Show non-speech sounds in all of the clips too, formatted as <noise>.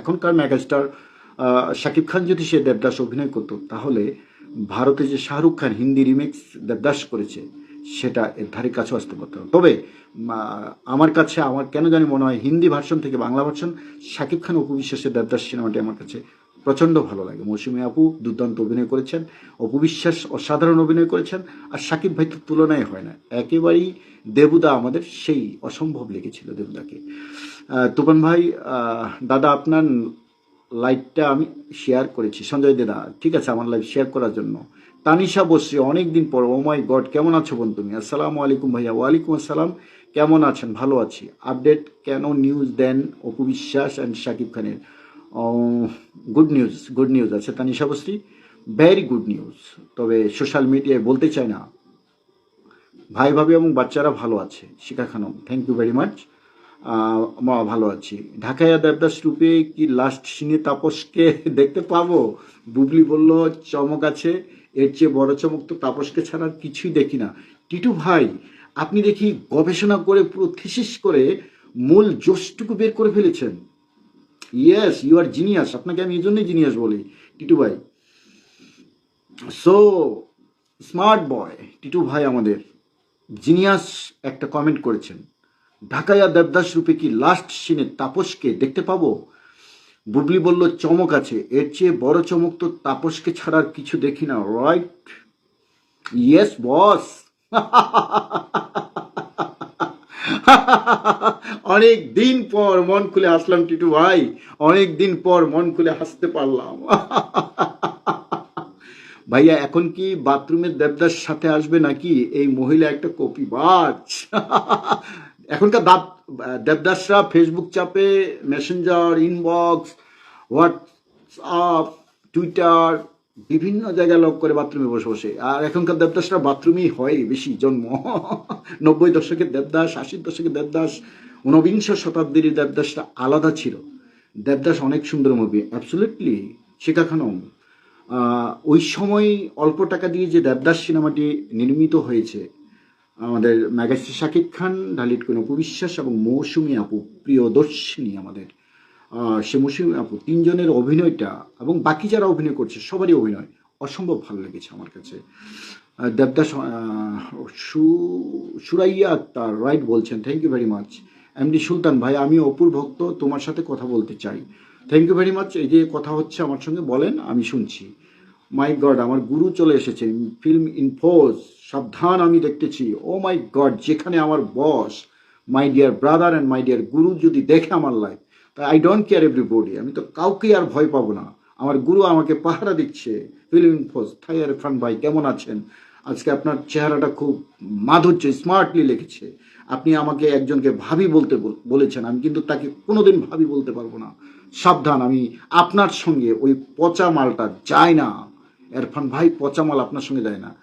এখনকার মেগাস্টার শাকিব খান যদি সে দেবদাস অভিনয় করতো, তাহলে ভারতে যে শাহরুখ খান হিন্দি রিমেক্স দেবদাস করেছে, সেটা এর ধারে কাছেও আসতে পারতো। তবে আমার কাছে আমার কেন জানি মনে হয় হিন্দি ভার্সন থেকে বাংলা ভার্সন, শাকিব খান উপবিশ্বাসের দেবদাস সিনেমাটি আমার কাছে প্রচণ্ড ভালো লাগে। মৌসুমী আপু দুর্দান্ত অভিনয় করেছেন, অপবিশ্বাস অসাধারণ অভিনয় করেছেন, আর শাকিব ভাই তো তুলনায় হয় না। একেবারেই দেবুদা আমাদের সেই অসম্ভব লেগেছিল দেবুদাকে। তুফান ভাই দাদা আপনার লাইভটা আমি শেয়ার করেছি। সঞ্জয় দাদা, ঠিক আছে, আমার লাইভ শেয়ার করার জন্য। তানিশা বসরি অনেক দিন পর ও মাই গড কেমন আছো বোন তুমি? আসসালামু আলাইকুম ভাইয়া, ওয়ালাইকুম আসসালাম। কেমন আছেন? ভালো আছি। আপডেট কেন news then Apu Biswas and Shakib খানের? গুড নিউজ গুড নিউজ আছে Tanisha Basri. Very good news তবে সোশ্যাল মিডিয়ায় বলতে চাই না। ভাই ভাবি এবং বাচ্চারা ভালো আছে, Shikha Khanam. Thank you very much মা, ভালো আছি। ঢাকাইয়া দেবদাস রূপে কি লাস্ট সিনে তাপসকে দেখতে পাবো? বুবলি বলল, চমক আছে। এর চেয়ে বড় চমক তো তাপসকে ছাড়া কিছুই দেখি না। টিটু ভাই, আপনি দেখি গবেষণা করে পুরো থিসিস করে মূল জোশটুকু বের করে ফেলেছেন। ইয়েস ইউ আর জিনিয়াস আপনাকে আমি এই জন্যই জিনিয়াস বলি, টিটু ভাই। সো স্মার্ট বয় টিটু ভাই আমাদের। জিনিয়াস একটা কমেন্ট করেছেন। ঢাকাইয়া দেবদাস রূপে কি লাস্ট সিনে তাপসকে দেখতে পাবো? বুবলি বলল, চমক আছে। এর চেয়ে বড় চমক তো তাপসকে ছাড়া আর কিছু দেখি না রাইট ইয়েস বস অনেক দিন পর মন খুলে হাসলাম, টিটু ভাই। অনেক দিন পর মন খুলে হাসতে পারলাম। <laughs> ভাইয়া, এখন কি বাথরুমের দেবদাস সাথে আসবে নাকি? এই মহিলা একটা কপিবাজ <laughs> এখনকার দাব দেবদাসরা ফেসবুক চাপে মেসেঞ্জার ইনবক্স হোয়াটসঅ্যাপ টুইটার বিভিন্ন জায়গায় লক করে বাথরুমে বসে বসে। আর এখনকার দেবদাসরা বাথরুমেই হয় বেশি, জন্ম। <laughs> নব্বই দশকের দেবদাস, আশির দশকের দেবদাস, ঊনবিংশ শতাব্দীর দেবদাসটা আলাদা ছিল। দেবদাস অনেক সুন্দর মুভি অ্যাবসুলেটলি শিখা খানম। ওই সময় অল্প টাকা দিয়ে যে দেবদাস সিনেমাটি নির্মিত হয়েছে আমাদের ম্যাগাস্টার শাকিব খান ঢালিট কোন উপবিশ্বাস এবং মৌসুমী আপু, প্রিয়দর্শিনী আমাদের। সে মৌসুমী আপু তিনজনের অভিনয়টা এবং বাকি যারা অভিনয় করছে, সবারই অভিনয় অসম্ভব ভালো লেগেছে আমার কাছে। দেবদাস সুরাইয়া আক্তার রাইট বলছেন thank you very much MD Sultan, ভাই, আমি অপুর ভক্ত, তোমার সাথে কথা বলতে চাই। থ্যাংক ইউ ভেরি মাচ এই যে কথা হচ্ছে আমার সঙ্গে, বলেন, আমি শুনছি। মাই গড, আমার গুরু চলে এসেছে। ফিল্ম ইনফোজ সাবধান, আমি দেখতেছি। ও মাই গড, যেখানে আমার boss, my dear brother and my dear guru যদি দেখে আমার লাইফ তা আই ডোন্ট কেয়ার এভরিবডি। আমি তো কাউকেই আর ভয় পাবো না। আমার গুরু আমাকে পাহারা দিচ্ছে। ফিল্ম ইনফোজ থাই ইরফান ভাই, কেমন আছেন? আজকে আপনার চেহারাটা খুব মাধুর্য, স্মার্টলি লিখেছে আপনি আমাকে একজনকে ভাবি বলতে বলেছেন। আমি কিন্তু তাকে কোনোদিন ভাবি বলতে পারব না। সাবধান, আমি আপনার সঙ্গে ওই পচা মালটা যায় না। এরফান ভাই পচা মাল আপনার সঙ্গে যায় না।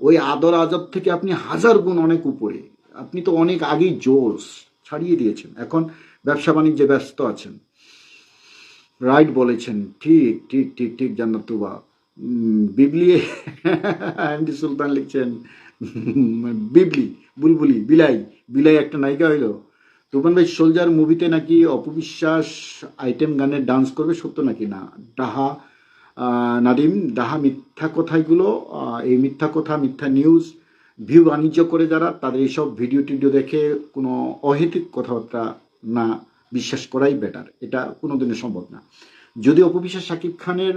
ওই আদর আজব থেকে আপনি হাজার গুণ অনেক উপরে। আপনি তো অনেক আগেই জোশ ছাড়িয়ে দিয়েছেন। এখন ব্যবসা বাণিজ্যে ব্যস্ত আছেন। রাইট বলেছেন ঠিক ঠিক ঠিক ঠিক জান্নাত তুবা। উম, বিবলি এমডি সুলতান লিখছেন বিবলি বুলবুলি বিলাই বিলাই একটা নায়িকা হইল। তুফান ভাই সোলজার মুভিতে নাকি অপবিশ্বাস আইটেম গানের ডান্স করবে সত্য নাকি? না ডাহা নাদিম ডাহা মিথ্যা কথাগুলো আহ, এই মিথ্যা কথা মিথ্যা নিউজ ভিউ বাণিজ্য করে যারা তাদের এইসব ভিডিও টিডিও দেখে কোনো অহেতুক কথাবার্তা না বিশ্বাস করাই বেটার এটা কোনোদিনই সম্ভব না। যদি অপবিশ্বাস শাকিব খানের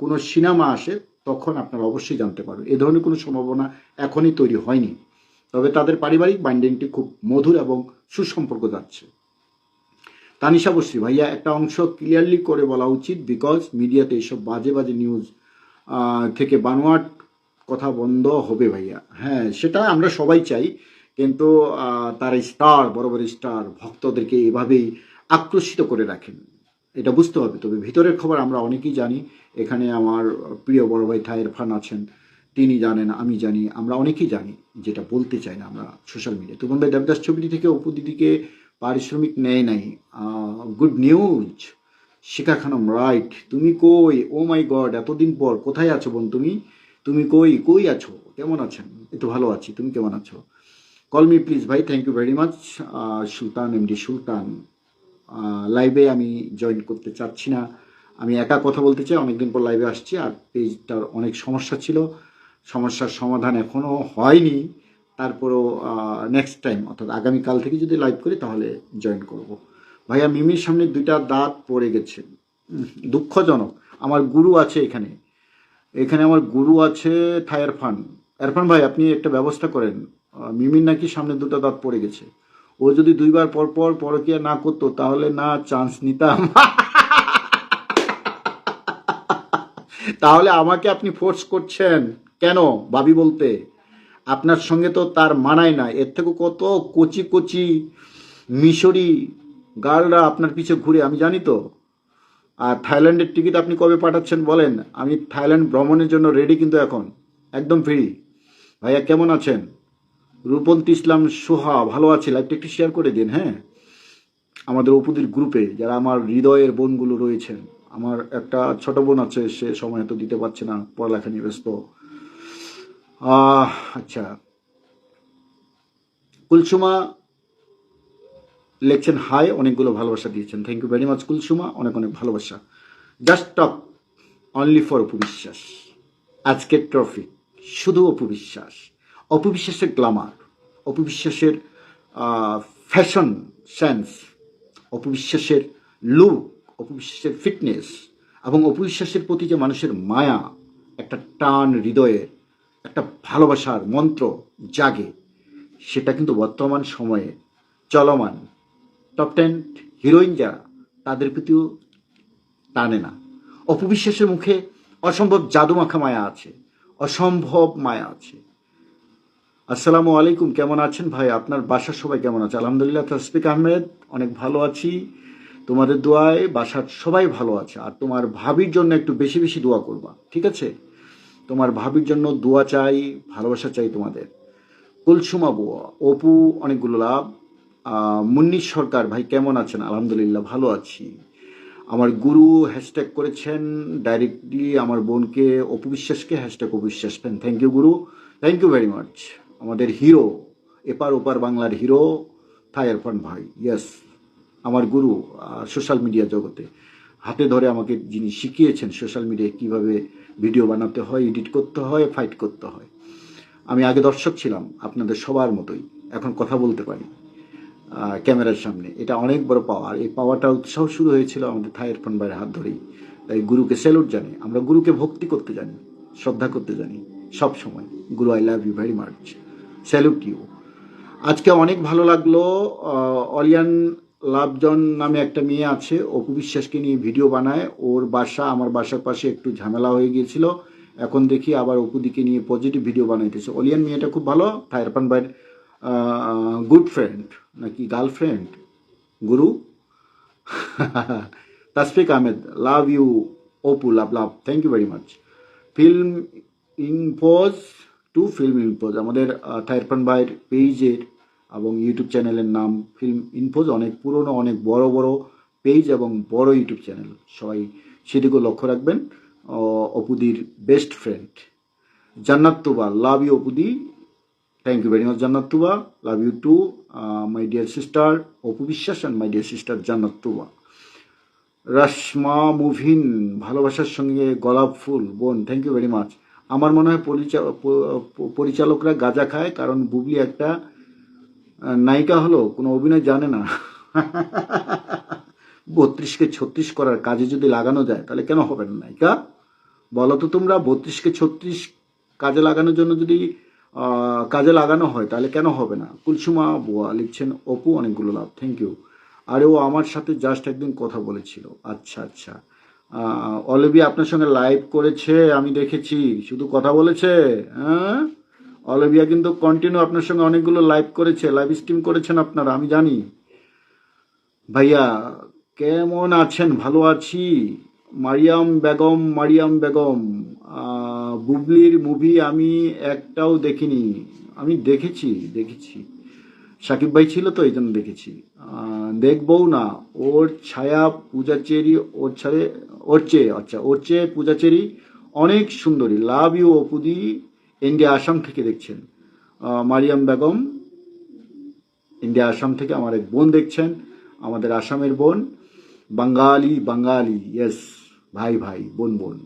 কোনো সিনেমা আসে তখন আপনারা অবশ্যই জানতে পারবেন। এ ধরনের কোনো সম্ভাবনা এখনই তৈরি হয়নি। তবে তাদের পারিবারিক বাইন্ডিংটি খুব মধুর এবং সুসম্পর্ক যাচ্ছে। তানিশা বসরি, ভাইয়া, একটা অংশ ক্লিয়ারলি করে বলা উচিত বিকজ মিডিয়াতে এইসব বাজে বাজে নিউজ থেকে বানোয়াট কথা বন্ধ হবে ভাইয়া। হ্যাঁ সেটা আমরা সবাই চাই, কিন্তু তার স্টার বড় বড় স্টার ভক্তদেরকে এভাবেই আকর্ষিত করে রাখেন। এটা বুঝতে হবে। তবে ভিতরের খবর আমরা অনেকেই জানি, এখানে আমার প্রিয় বড় ভাই থায়ের ফান আছেন, তিনি জানেন, আমি জানি, আমরা অনেকেই জানি, যেটা বলতে চাই না আমরা সোশ্যাল মিডিয়া তুমন ভাই দেবদাস ছবিটি থেকে অপু দিদিকে পারিশ্রমিক নেয় নাই। Good news Shikha Khanam right তুমি কই? ও মাই গড এতদিন পর কোথায় আছো বোন তুমি? তুমি কই? কই আছো? কেমন আছেন? একটু ভালো আছি, তুমি কেমন আছো? কল মি প্লিজ ভাই thank you very much Sultan MD Sultan. লাইভে আমি জয়েন করতে চাচ্ছি না। আমি একা কথা বলতে চাই, অনেকদিন পর লাইভে আসছি আর পেজটার অনেক সমস্যা ছিল। সমস্যার সমাধান এখনও হয়নি। তারপরেও নেক্সট টাইম অর্থাৎ আগামীকাল থেকে যদি লাইভ করি, তাহলে জয়েন করব। ভাইয়া মিমির সামনে দুইটা দাঁত পড়ে গেছে। দুঃখজনক। আমার গুরু আছে এখানে। এখানে আমার গুরু আছে থাই এরফান এরফান ভাই, আপনি একটা ব্যবস্থা করেন। মিমির নাকি সামনে দুটো দাঁত পড়ে গেছে। ও যদি দুইবার পর পর পরকিয়া না করতো, তাহলে না চান্স নিতাম। <laughs> তাহলে আমাকে আপনি ফোর্স করছেন। কেন? ভাবি বলতে। আপনার সঙ্গে তো তার মানায় না। এর থেকে কত কচি কচি মিশরি গার্লরা আপনার পিছে ঘুরে, আমি জানি তো। আর থাইল্যান্ডের টিকিট আপনি কবে পাঠাচ্ছেন বলেন? আমি থাইল্যান্ড ভ্রমণের জন্য রেডি কিন্তু এখন। একদম ফ্রি ভাইয়া, কেমন আছেন? রূপন্তী ইসলাম সোহা, ভালো আছে। লাইভটা একটু শেয়ার করে দিন হ্যাঁ? আমাদের অপুদের গ্রুপে যারা আমার হৃদয়ের বোনগুলো রয়েছেন। আমার একটা ছোট বোন আছে, সে সময় তো দিতে পারছে না, পড়ালেখা নিয়ে ব্যস্ত। আচ্ছা। কুলসুমা লেখছেন, হাই, অনেকগুলো ভালোবাসা দিয়েছেন। Thank you very much Kulsuma. অনেক অনেক ভালোবাসা। জাস্ট টক অনলি ফর অপবিশ্বাস। আজকের ট্রফি শুধু অপবিশ্বাস। অপবিশ্বাসের গ্লামার অপবিশ্বাসের ফ্যাশন সেন্স অপবিশ্বাসের লুক অপবিশ্বাসের ফিটনেস এবং অপবিশ্বাসের প্রতি যে মানুষের মায়া, একটা টান হৃদয়ের একটা ভালোবাসার মন্ত্র জাগে, সেটা কিন্তু বর্তমান সময়ে চলমান। টপ টেন হিরোইন যারা, তাদের প্রতিও টানে না। অপবিশ্বাসের মুখে অসম্ভব জাদুমাখা মায়া আছে, অসম্ভব মায়া আছে। আসসালামু আলাইকুম, কেমন আছেন ভাই? আপনার বাসার সবাই কেমন আছে? আলহামদুলিল্লাহ তসফিক আহমেদ, অনেক ভালো আছি। তোমাদের দোয়ায় বাসার সবাই ভালো আছে, আর তোমার ভাবির জন্য একটু বেশি বেশি দোয়া করবা, ঠিক আছে? তোমার ভাবির জন্য দোয়া চাই, ভালোবাসা চাই তোমাদের। কুলসুমা বুয়া, অপু, অনেকগুলো লাভ। মুন্নি সরকার, ভাই কেমন আছেন? আলহামদুলিল্লাহ, ভালো আছি। আমার গুরু হ্যাশট্যাগ করেছেন ডাইরেক্টলি আমার বোনকে অপবিশ্বাসকে hashtag Apu Biswas fan thank you guru. Thank you very much আমাদের হিরো এপার ওপার বাংলার হিরো থাই ইরফান ভাই। ইয়েস আমার গুরু সোশ্যাল মিডিয়া জগতে। হাতে ধরে আমাকে যিনি শিখিয়েছেন সোশ্যাল মিডিয়ায় কীভাবে ভিডিও বানাতে হয়, এডিট করতে হয়, ফাইট করতে হয়। আমি আগে দর্শক ছিলাম, আপনাদের সবার মতোই। এখন কথা বলতে পারি ক্যামেরার সামনে। এটা অনেক বড় পাওয়া আর এই পাওয়াটা উৎসাহ শুরু হয়েছিল আমাদের থাই ইরফান ভাইয়ের হাত ধরেই। তাই গুরুকে স্যালুট জানি আমরা গুরুকে ভক্তি করতে জানি, শ্রদ্ধা করতে জানি, সব সময়। Guru I love you very much salute you আজকে অনেক ভালো লাগল অলিয়ান লাভজন নামে একটা মেয়ে আছে অপু বিশ্বাসকে নিয়ে ভিডিও বানায়। ওর বাসা, আমার বাসার পাশে একটু ঝামেলা হয়ে গিয়েছিল। এখন দেখি আবার অপুদিকে নিয়ে পজিটিভ ভিডিও বানাইতেছে। অলিয়ান মেয়েটা খুব ভালো থাইরপান ভাইয়ের গুড ফ্রেন্ড নাকি girlfriend guru? <laughs> Tasfiq Ahmed love you Apu love love thank you very much film ইনপোজ to film ইনপোজ আমাদের থাইরপান ভাইয়ের পেজের এবং ইউটিউব চ্যানেলের নাম ফিল্ম ইনফোজ অনেক পুরনো, অনেক বড় বড় পেজ এবং বড় ইউটিউব চ্যানেল সবাই সেদিকেও লক্ষ্য রাখবেন। অপুদির best friend Jannat Tuba love you অপুদি। Thank you very much Jannat Tuba. Love you too my dear sister Apu Biswas and my dear sister জান্নাত তুবা। রাসমা মুভিন, ভালোবাসার সঙ্গে গোলাপ ফুল, বোন থ্যাংক ইউ ভেরি মাচ আমার মনে হয় পরিচালকরা গাঁজা খায়, কারণ বুবলি একটা নায়িকা হলো কোনো অভিনয় জানে না। বত্রিশকে ছত্রিশ করার কাজে যদি লাগানো যায়, তাহলে কেন হবে না নায়িকা? বলো তো তোমরা, বত্রিশকে ছত্রিশ কাজে লাগানোর জন্য যদি কাজে লাগানো হয়, তাহলে কেন হবে না? কুলসুমা বুয়া লিখছেন, অপু, অনেকগুলো লাভ থ্যাংক ইউ আরে ও আমার সাথে জাস্ট একদিন কথা বলেছিল। আচ্ছা আচ্ছা। অলবি আপনার সঙ্গে লাইভ করেছে, আমি দেখেছি। শুধু কথা বলেছে? হ্যাঁ? অলবিয়া কিন্তু কন্টিনিউ আপনার সঙ্গে অনেকগুলো লাইভ করেছে লাইভ স্ট্রিম করেছেন আপনারা, আমি জানি। ভাইয়া, কেমন আছেন? ভালো আছি? মারিয়াম বেগম মারিয়াম বেগম বুবলির মুভি আমি একটাও দেখিনি। আমি দেখেছি দেখেছি। সাকিব ভাই ছিল তো এই জন্য দেখেছি দেখবও না। ওর ছায়া পূজাচেরি, ওর ছাড়ে ওর চেয়ে আচ্ছা ওর চেয়ে পূজাচেরি অনেক সুন্দরী। লাভ ইউ অপুদি। ইন্ডিয়া আসাম থেকে দেখছেন। মারিয়াম বেগম ইন্ডিয়া আসাম থেকে আমার এক বোন দেখছেন, আমাদের আসামের বোন। বাঙালি বাঙালি ইয়েস ভাই ভাই, বোন বোন।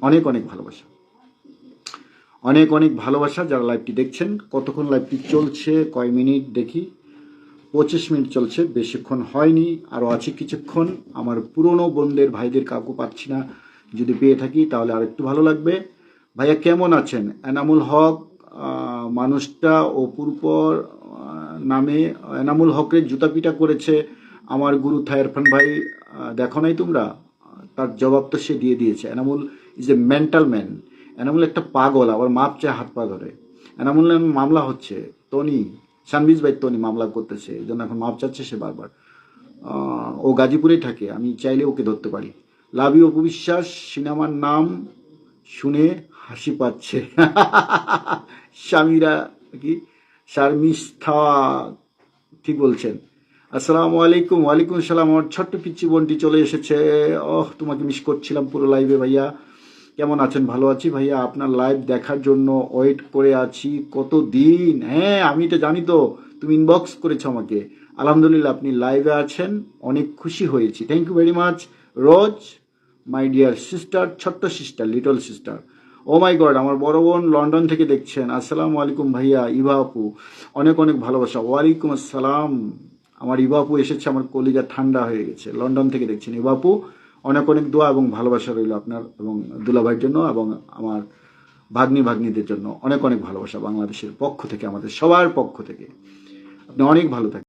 অনেক অনেক ভালোবাসা। অনেক অনেক ভালোবাসা যারা লাইভটি দেখছেন। কতক্ষণ লাইভটি চলছে, কয় মিনিট দেখি। পঁচিশ মিনিট চলছে, বেশিক্ষণ হয়নি। আরও আছে কিছুক্ষণ। আমার পুরনো বোনদের, ভাইদের কাউকে পাচ্ছি না। যদি পেয়ে থাকি তাহলে আর একটু ভালো লাগবে। ভাইয়া, কেমন আছেন? এনামুল হক মানুষটা অপূর্বর নামে, এনামুল হকের জুতা পিটা করেছে আমার গুরু থায়ারফান ভাই দেখো নাই তোমরা? তার জবাব তো সে দিয়ে দিয়েছে। Enamul is a mental man Enamul একটা পাগল, আবার মাপ চায় হাত পা ধরে। এনামুল মামলা হচ্ছে টনি সানবিজ ভাই টনি মামলা করতেছে এই জন্য এখন মাপ চাচ্ছে সে বারবার। ও গাজীপুরেই থাকে, আমি চাইলে ওকে ধরতে পারি। লাভি অপু বিশ্বাস, সিনেমার নাম শুনে হাসি পাচ্ছে। <laughs> স্বামীরা কি শারমিস্থা ঠিক বলছেন। আসসালামু আলাইকুম, ওয়ালাইকুম আসসালাম আমার ছোট্ট পিচ্ছি বোনটি চলে এসেছে। ওহ, তোমাকে মিস করছিলাম পুরো লাইভে ভাইয়া। কেমন আছেন? ভালো আছি ভাইয়া। আপনার লাইভ দেখার জন্য ওয়েট করে আছি কত দিন হ্যাঁ আমি তো জানি তো। তুমি ইনবক্স করেছ আমাকে। আলহামদুলিল্লাহ, আপনি লাইভে আছেন। অনেক খুশি হয়েছি। Thank you very much Rose my dear sister ছোট্ট sister little sister oh my god আমার বড় বোন লন্ডন থেকে দেখছেন। আসসালামু আলাইকুম ভাইয়া, ইভা আপু। অনেক অনেক ভালোবাসা। ওয়ালাইকুম আসসালাম। আমার ইভা আপু এসেছে, আমার কলিজা ঠান্ডা হয়ে গেছে। লন্ডন থেকে দেখছেন ইভা আপু। অনেক অনেক দোয়া এবং ভালোবাসা রইল আপনার এবং দুলাভাইয়ের জন্য এবং আমার ভাগ্নি ভাগ্নিদের জন্য। অনেক অনেক ভালোবাসা বাংলাদেশের পক্ষ থেকে, আমাদের সবার পক্ষ থেকে। আপনি অনেক ভালো থাকবেন